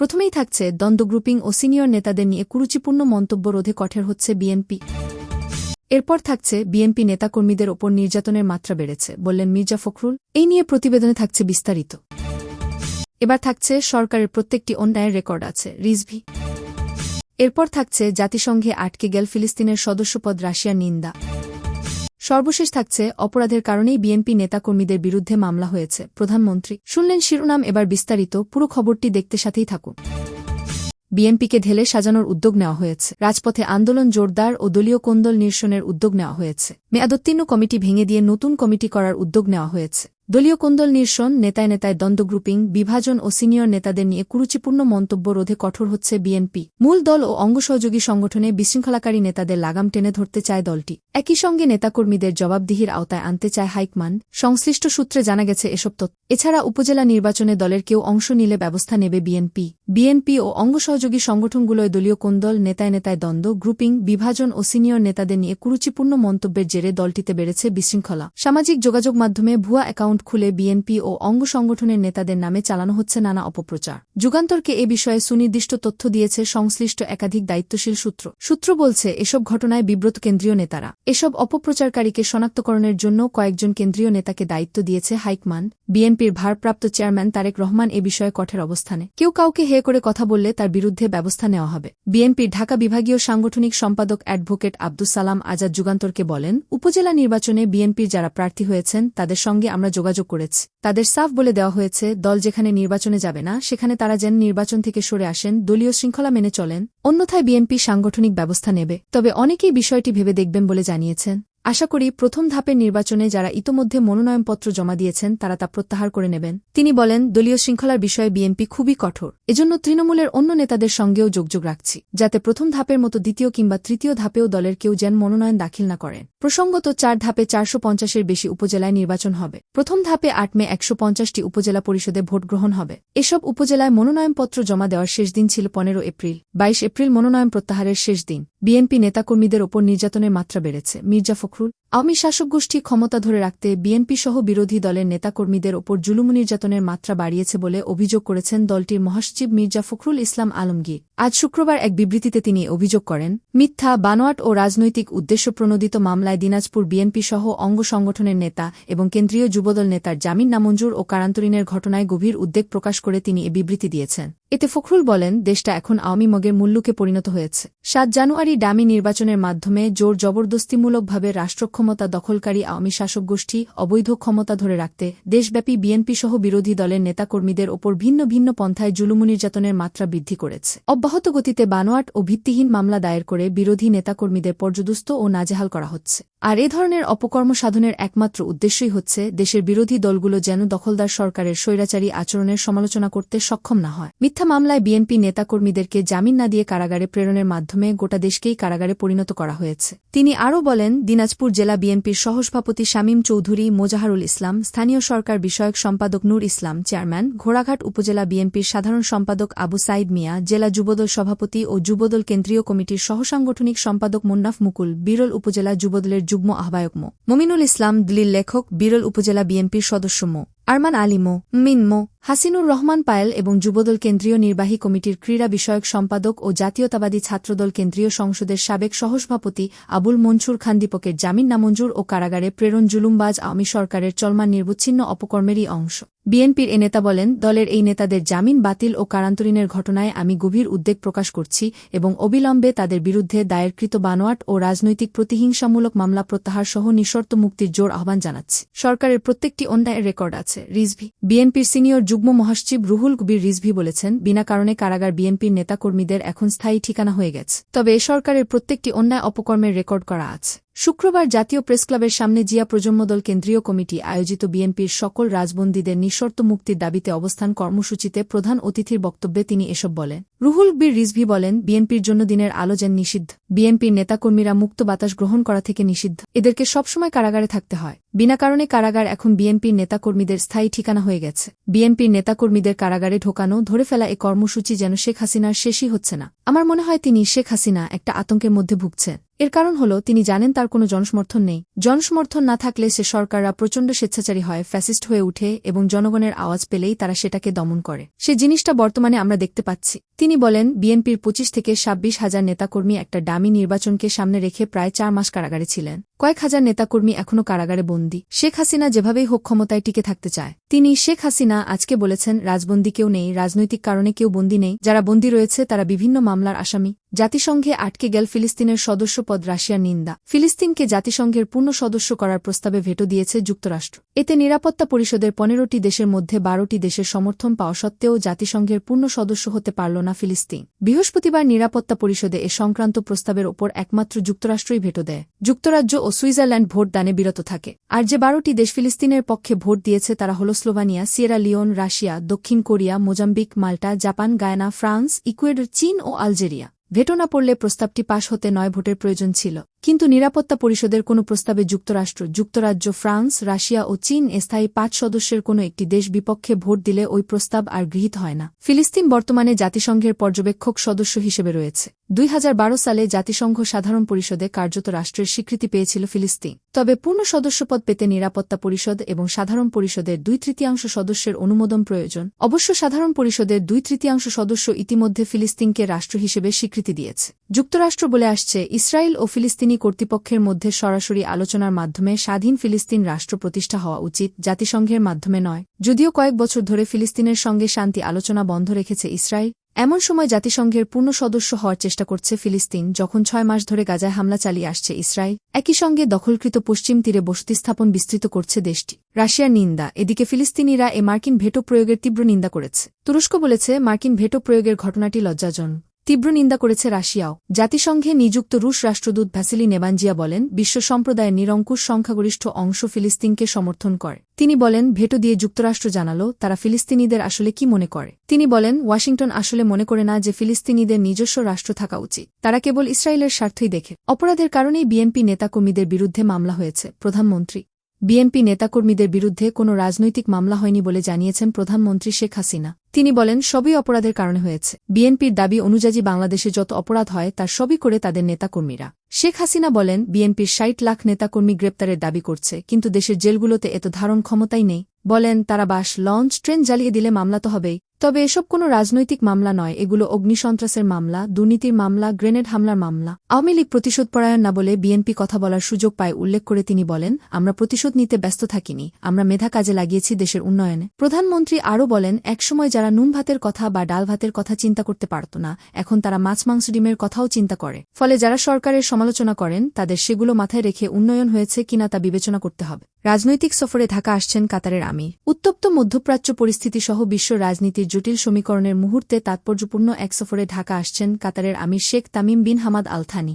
প্রথমেই থাকছে দ্বন্দ্ব গ্রুপিং ও সিনিয়র নেতাদের নিয়ে কুরুচিপূর্ণ মন্তব্য রোধে কঠোর হচ্ছে বিএনপি। এরপর থাকছে বিএনপি নেতাকর্মীদের ওপর নির্যাতনের মাত্রা বেড়েছে, বললেন মির্জা ফখরুল। এই নিয়ে প্রতিবেদনে থাকছে বিস্তারিত। এবার থাকছে সরকারের প্রত্যেকটি অন্যায়ের রেকর্ড আছে, রিজভি। এরপর থাকছে জাতিসংঘে আটকে গেল ফিলিস্তিনের সদস্যপদ রাশিয়ার নিন্দা। সর্বশেষ থাকছে অপরাধের কারণেই বিএনপি নেতাকর্মীদের বিরুদ্ধে মামলা হয়েছে, প্রধানমন্ত্রী। শুনলেন শিরোনাম, এবার বিস্তারিত। পুরো খবরটি দেখতে সাথেই থাকুন। বিএনপিকে ঢেলে সাজানোর উদ্যোগ নেওয়া হয়েছে। রাজপথে আন্দোলন জোরদার ও দলীয় কোন্দল নিরসনের উদ্যোগ নেওয়া হয়েছে। মেয়াদোত্তীর্ণ কমিটি ভেঙে দিয়ে নতুন কমিটি করার উদ্যোগ নেওয়া হয়েছে। দলীয় কোন্দল নিরসন নেতায় নেতায় দ্বন্দ্ব গ্রুপিং, বিভাজন ও সিনিয়র নেতাদের নিয়ে কুরুচিপূর্ণ মন্তব্য রোধে কঠোর হচ্ছে বিএনপি। মূল দল ও অঙ্গসহযোগী সংগঠনে বিশৃঙ্খলাকারী নেতাদের লাগাম টেনে ধরতে চায় দলটি। একই সঙ্গে নেতাকর্মীদের জবাবদিহির আওতায় আনতে চায় হাইকমান সংশ্লিষ্ট সূত্রে জানা গেছে এসব তথ্য। এছাড়া উপজেলা নির্বাচনে দলের কেউ অংশ নিলে ব্যবস্থা নেবে বিএনপি। বিএনপি ও অঙ্গসহযোগী সংগঠনগুলোয় দলীয় কোন্দল, নেতায় নেতায় দ্বন্দ্ব, গ্রুপিং, বিভাজন ও সিনিয়র নেতাদের নিয়ে কুরুচিপূর্ণ মন্তব্যের জেরে দলটিতে বেড়েছে বিশৃঙ্খলা। সামাজিক যোগাযোগ মাধ্যমে ভুয়া অ্যাকাউন্ট খুলে বিএনপি ও অঙ্গ সংগঠনের নেতাদের নামে চালানো হচ্ছে নানা অপপ্রচার। যুগান্তরকে এ বিষয়ে সুনির্দিষ্ট তথ্য দিয়েছে সংশ্লিষ্ট একাধিক দায়িত্বশীল সূত্র। সূত্র বলছে, এসব ঘটনায় বিব্রত কেন্দ্রীয় নেতারা। এসব অপপ্রচারকারীকে শনাক্তকরণের জন্য কয়েকজন কেন্দ্রীয় নেতাকে দায়িত্ব দিয়েছে হাইকমান। বিএনপির ভারপ্রাপ্ত চেয়ারম্যান তারেক রহমান এ বিষয়ে কঠোর অবস্থানে। কেউ কাউকে হে করে কথা বললে তার বিরুদ্ধে ব্যবস্থা নেওয়া হবে। বিএনপির ঢাকা বিভাগীয় সাংগঠনিক সম্পাদক অ্যাডভোকেট আব্দুস সালাম আজাদ যুগান্তরকে বলেন, উপজেলা নির্বাচনে বিএনপির যারা প্রার্থী হয়েছেন, তাদের সঙ্গে আমরা যোগাযোগ করেছি। তাদের সাফ বলে দেওয়া হয়েছে, দল যেখানে নির্বাচনে যাবে না, সেখানে তারা যেন নির্বাচন থেকে সরে আসেন, দলীয় শৃঙ্খলা মেনে চলেন। অন্যথায় বিএনপি সাংগঠনিক ব্যবস্থা নেবে। তবে অনেকেই বিষয়টি ভেবে দেখবেন বলে জানিয়েছেন। আশা করি প্রথম ধাপের নির্বাচনে যারা ইতোমধ্যে মনোনয়নপত্র জমা দিয়েছেন, তারা তা প্রত্যাহার করে নেবেন। তিনি বলেন, দলীয় শৃঙ্খলার বিষয়ে বিএনপি খুবই কঠোর। এজন্য তৃণমূলের অন্য নেতাদের সঙ্গেও যোগযোগ রাখছি, যাতে প্রথম ধাপের মতো দ্বিতীয় কিংবা তৃতীয় ধাপেও দলের কেউ যেন মনোনয়ন দাখিল না করেন। প্রসঙ্গত, চার ধাপে চারশো পঞ্চাশের বেশি উপজেলায় নির্বাচন হবে। প্রথম ধাপে আট মে একশো পঞ্চাশটি উপজেলা পরিষদে ভোট গ্রহণ হবে। এসব উপজেলায় মনোনয়নপত্র জমা দেওয়ার শেষ দিন ছিল পনেরো এপ্রিল। বাইশ এপ্রিল মনোনয়ন প্রত্যাহারের শেষ দিন। বিএনপি নেতাকর্মীদের ওপর নির্যাতনের মাত্রা বেড়েছে। মির্জা ফখরুল আওয়ামী শাসক গোষ্ঠী ক্ষমতা ধরে রাখতে বিএনপি সহ বিরোধী দলের নেতাকর্মীদের ওপর জুলুম নির্যাতনের মাত্রা বাড়িয়েছে বলে অভিযোগ করেছেন দলটির মহাসচিব মির্জা ফখরুল ইসলাম আলমগীর। আজ শুক্রবার এক বিবৃতিতে তিনি অভিযোগ করেন, মিথ্যা, বানোয়াট ও রাজনৈতিক উদ্দেশ্য প্রণোদিত মামলায় দিনাজপুর বিএনপি সহ অঙ্গ সংগঠনের নেতা এবং কেন্দ্রীয় যুবদল নেতার জামিন নামঞ্জুর ও কারান্তরীণের ঘটনায় গভীর উদ্বেগ প্রকাশ করে তিনি এ বিবৃতি দিয়েছেন। এতে ফখরুল বলেন, দেশটা এখন আওয়ামী মগের মূল্যকে পরিণত হয়েছে। সাত জানুয়ারি ডামি নির্বাচনের মাধ্যমে জোর জবরদস্তিমূলকভাবে রাষ্ট্রক্ষমতা দখলকারী আওয়ামী শাসক গোষ্ঠী অবৈধ ক্ষমতা ধরে রাখতে দেশব্যাপী বিএনপি সহ বিরোধী দলের নেতাকর্মীদের ওপর ভিন্ন ভিন্ন পন্থায় জুলুম নির্যাতনের মাত্রা বৃদ্ধি করেছে। অব্যাহত গতিতে বানোয়াট ও ভিত্তিহীন মামলা দায়ের করে বিরোধী নেতাকর্মীদের পর্যদুস্ত ও নাজেহাল করা হচ্ছে। আর এ ধরনের অপকর্ম সাধনের একমাত্র উদ্দেশ্যই হচ্ছে দেশের বিরোধী দলগুলো যেন দখলদার সরকারের স্বৈরাচারী আচরণের সমালোচনা করতে সক্ষম না হয়। মিথ্যা মামলায় বিএনপি নেতাকর্মীদেরকে জামিন না দিয়ে কারাগারে প্রেরণের মাধ্যমে গোটা দেশকেই কারাগারে পরিণত করা হয়েছে। তিনি আরও বলেন, দিনাজপুর জেলা বিএনপির সহসভাপতি শামীম চৌধুরী, মোজাহারুল ইসলাম, স্থানীয় সরকার বিষয়ক সম্পাদক নূর ইসলাম, চেয়ারম্যান, ঘোড়াঘাট উপজেলা বিএনপির সাধারণ সম্পাদক আবু সাইদ মিয়া, জেলা যুবদল সভাপতি ও যুবদল কেন্দ্রীয় কমিটির সহসাংগঠনিক সম্পাদক মুন্নাফ মুকুল, বিরল উপজেলা যুবদলের যুগ্ম আহ্বায়ক মো। মমিনুল ইসলাম দলিল লেখক, বিরল উপজেলা বিএনপির সদস্য মো। আরমান আলিমো মিনমো হাসিনুর রহমান পায়েল এবং যুবদল কেন্দ্রীয় নির্বাহী কমিটির ক্রীড়া বিষয়ক সম্পাদক ও জাতীয়তাবাদী ছাত্রদল কেন্দ্রীয় সংসদের সাবেক সহসভাপতি আবুল মনসুর খান দীপকের জামিন নামঞ্জুর ও কারাগারে প্রেরণ জুলুমবাজ আওয়ামী সরকারের চলমান নির্বচ্ছিন্ন অপকর্মেরই অংশ। বিএনপির এ নেতা বলেন, দলের এই নেতাদের জামিন বাতিল ও কারান্তরীণের ঘটনায় আমি গভীর উদ্বেগ প্রকাশ করছি এবং অবিলম্বে তাদের বিরুদ্ধে দায়েরকৃত বানোয়াট ও রাজনৈতিক প্রতিহিংসামূলক মামলা প্রত্যাহার সহ নিঃশর্ত মুক্তির জোর আহ্বান জানাচ্ছি। সরকারের প্রত্যেকটি অন্যায়ের রেকর্ড আছে, রিজভি। বিএনপির সিনিয়র যুগ্ম মহাসচিব রুহুল কবির রিজভি বলেছেন, বিনা কারণে কারাগার বিএনপির নেতাকর্মীদের এখন স্থায়ী ঠিকানা হয়ে গেছে। তবে এ সরকারের প্রত্যেকটি অন্যায় অপকর্মের রেকর্ড করা আছে। শুক্রবার জাতীয় প্রেসক্লাবের সামনে জিয়া প্রজন্মদল কেন্দ্রীয় কমিটি আয়োজিত বিএনপির সকল রাজবন্দীদের নিঃশর্ত মুক্তির দাবিতে অবস্থান কর্মসূচিতে প্রধান অতিথির বক্তব্যে তিনি এসব বলেন। রুহুল বীর রিজভি বলেন, বিএনপির জন্য দিনের আলো যেন নিষিদ্ধ। বিএনপির নেতাকর্মীরা মুক্ত বাতাস গ্রহণ করা থেকে নিষিদ্ধ। এদেরকে সবসময় কারাগারে থাকতে হয়। বিনা কারণে কারাগার এখন বিএনপির নেতাকর্মীদের স্থায়ী ঠিকানা হয়ে গেছে। বিএনপির নেতাকর্মীদের কারাগারে ঢোকানো, ধরে ফেলা এ কর্মসূচি যেন শেখ হাসিনার শেষই হচ্ছে না। আমার মনে হয় তিনি শেখ হাসিনা একটা আতঙ্কের মধ্যে ভুগছেন। এর কারণ হল, তিনি জানেন তার কোনো জনসমর্থন নেই। জনসমর্থন না থাকলে সে সরকাররা প্রচণ্ড স্বেচ্ছাচারী হয়, ফ্যাসিস্ট হয়ে উঠে এবং জনগণের আওয়াজ পেলেই তারা সেটাকে দমন করে। সে জিনিসটা বর্তমানে আমরা দেখতে পাচ্ছি। তিনি বলেন, বিএনপির পঁচিশ থেকে ছাব্বিশ হাজার নেতাকর্মী একটা ডামি নির্বাচনকে সামনে রেখে প্রায় চার মাস কারাগারে ছিলেন। কয়েক হাজার নেতাকর্মী এখনও কারাগারে বন্দী। শেখ হাসিনা যেভাবেই হোক ক্ষমতায় টিকে থাকতে চায়। তিনি শেখ হাসিনা আজকে বলেছেন, রাজবন্দী কেউ নেই, রাজনৈতিক কারণে কেউ বন্দী নেই। যারা বন্দী রয়েছে, তারা বিভিন্ন মামলার আসামি। জাতিসংঘে আটকে গেল ফিলিস্তিনের সদস্যপদ রাশিয়ার নিন্দা। ফিলিস্তিনকে জাতিসংঘের পূর্ণ সদস্য করার প্রস্তাবে ভেটো দিয়েছে যুক্তরাষ্ট্র। এতে নিরাপত্তা পরিষদের পনেরোটি দেশের মধ্যে বারোটি দেশের সমর্থন পাওয়া সত্ত্বেও জাতিসংঘের পূর্ণ সদস্য হতে পারল না ফিলিস্তিন। বৃহস্পতিবার নিরাপত্তা পরিষদে এ সংক্রান্ত প্রস্তাবের ওপর একমাত্র যুক্তরাষ্ট্রই ভেটো দেয়। যুক্তরাজ্য ও সুইজারল্যান্ড ভোট দানে বিরত থাকে। আর যে বারোটি দেশ ফিলিস্তিনের পক্ষে ভোট দিয়েছে তারা হল স্লোভানিয়া, সিয়েরা লিওন, রাশিয়া, দক্ষিণ Korea, Mozambique, Malta, Japan, Guyana, France, Ecuador, চীন ও আলজেরিয়া। ভেটো না পড়লে প্রস্তাবটি পাশ হতে নয় ভোটের প্রয়োজন ছিল। কিন্তু নিরাপত্তা পরিষদের কোনো প্রস্তাবে যুক্তরাষ্ট্র, যুক্তরাজ্য, ফ্রান্স, রাশিয়া ও চীন স্থায়ী পাঁচ সদস্যের কোনো একটি দেশ বিপক্ষে ভোট দিলে ওই প্রস্তাব আর গৃহীত হয় না। ফিলিস্তিন বর্তমানে জাতিসংঘের পর্যবেক্ষক সদস্য হিসেবে রয়েছে। দুই হাজার বারো সালে জাতিসংঘ সাধারণ পরিষদে কার্যত রাষ্ট্রের স্বীকৃতি পেয়েছিল ফিলিস্তিন। তবে পূর্ণ সদস্যপদ পেতে নিরাপত্তা পরিষদ এবং সাধারণ পরিষদের দুই তৃতীয়াংশ সদস্যের অনুমোদন প্রয়োজন। অবশ্য সাধারণ পরিষদের দুই তৃতীয়াংশ সদস্য ইতিমধ্যে ফিলিস্তিনকে রাষ্ট্র হিসেবে স্বীকৃতি দিয়েছে। যুক্তরাষ্ট্র বলে আসছে, ইসরায়েল ও ফিলিস্তিনি কর্তৃপক্ষের মধ্যে সরাসরি আলোচনার মাধ্যমে স্বাধীন ফিলিস্তিন রাষ্ট্র প্রতিষ্ঠা হওয়া উচিত, জাতিসংঘের মাধ্যমে নয়। যদিও কয়েক বছর ধরে ফিলিস্তিনের সঙ্গে শান্তি আলোচনা বন্ধ রেখেছে ইসরায়েল, এমন সময় জাতিসংঘের পূর্ণ সদস্য হওয়ার চেষ্টা করছে ফিলিস্তিন, যখন ছয় মাস ধরে গাজায় হামলা চালিয়ে আসছে ইসরায়েল। একই সঙ্গে দখলকৃত পশ্চিম তীরে বসতি স্থাপন বিস্তৃত করছে দেশটি। রাশিয়ার নিন্দা, এদিকে ফিলিস্তিনিরা এ মার্কিন ভেটো প্রয়োগের তীব্র নিন্দা করেছে। তুরস্ক বলেছে, মার্কিন ভেটো প্রয়োগের ঘটনাটি লজ্জাজনক। তীব্র নিন্দা করেছে রাশিয়াও। জাতিসংঘে নিযুক্ত রুশ রাষ্ট্রদূত ভ্যাসিলি নেবানজিয়া বলেন, বিশ্ব সম্প্রদায়ের নিরঙ্কুশ সংখ্যাগরিষ্ঠ অংশ ফিলিস্তিনকে সমর্থন করে। তিনি বলেন, ভেটো দিয়ে যুক্তরাষ্ট্র জানালো, তারা ফিলিস্তিনিদের আসলে কি মনে করে? তিনি বলেন, ওয়াশিংটন আসলে মনে করে না যে ফিলিস্তিনিদের নিজস্ব রাষ্ট্র থাকা উচিত। তারা কেবল ইসরায়েলের স্বার্থই দেখে। অপরাধের কারণেই বিএনপি নেতাকর্মীদের বিরুদ্ধে মামলা হয়েছে, প্রধানমন্ত্রী। বিএনপি নেতাকর্মীদের বিরুদ্ধে কোনো রাজনৈতিক মামলা হয়নি বলে জানিয়েছেন প্রধানমন্ত্রী শেখ হাসিনা। তিনি বলেন, সবই অপরাধের কারণে হয়েছে। বিএনপির দাবি অনুযায়ী বাংলাদেশে যত অপরাধ হয়, তার সবই করে তাদের নেতাকর্মীরা। শেখ হাসিনা বলেন, বিএনপির ষাট লাখ নেতাকর্মী গ্রেপ্তারের দাবি করছে, কিন্তু দেশের জেলগুলোতে এত ধারণ ক্ষমতাই নেই। বলেন, তারা বাস, লঞ্চ, ট্রেন জ্বালিয়ে দিলে মামলা তো হবেই। তবে এসব কোনো রাজনৈতিক মামলা নয়, এগুলো অগ্নিসন্ত্রাসের মামলা, দুর্নীতির মামলা, গ্রেনেড হামলার মামলা। আওয়ামী লীগ প্রতিশোধপরায়ণ না বলে বিএনপি কথা বলার সুযোগ পায় উল্লেখ করে তিনি বলেন, আমরা প্রতিশোধ নিতে ব্যস্ত থাকিনি, আমরা মেধা কাজে লাগিয়েছি দেশের উন্নয়নে। প্রধানমন্ত্রী আরও বলেন, একসময় যারা নুন ভাতের কথা বা ডাল ভাতের কথা চিন্তা করতে পারত না, এখন তারা মাছ, মাংস, ডিমের কথাও চিন্তা করে। ফলে যারা সরকারের সমালোচনা করেন, তাদের সেগুলো মাথায় রেখে উন্নয়ন হয়েছে কিনা তা বিবেচনা করতে হবে। রাজনৈতিক সফরে ঢাকা আসছেন কাতারের আমি উত্তপ্ত মধ্যপ্রাচ্য পরিস্থিতি সহ বিশ্ব রাজনীতির জটিল সমীকরণের মুহূর্তে তাৎপর্যপূর্ণ এক সফরে ঢাকা আসছেন কাতারের আমির Sheikh Tamim bin Hamad Al Thani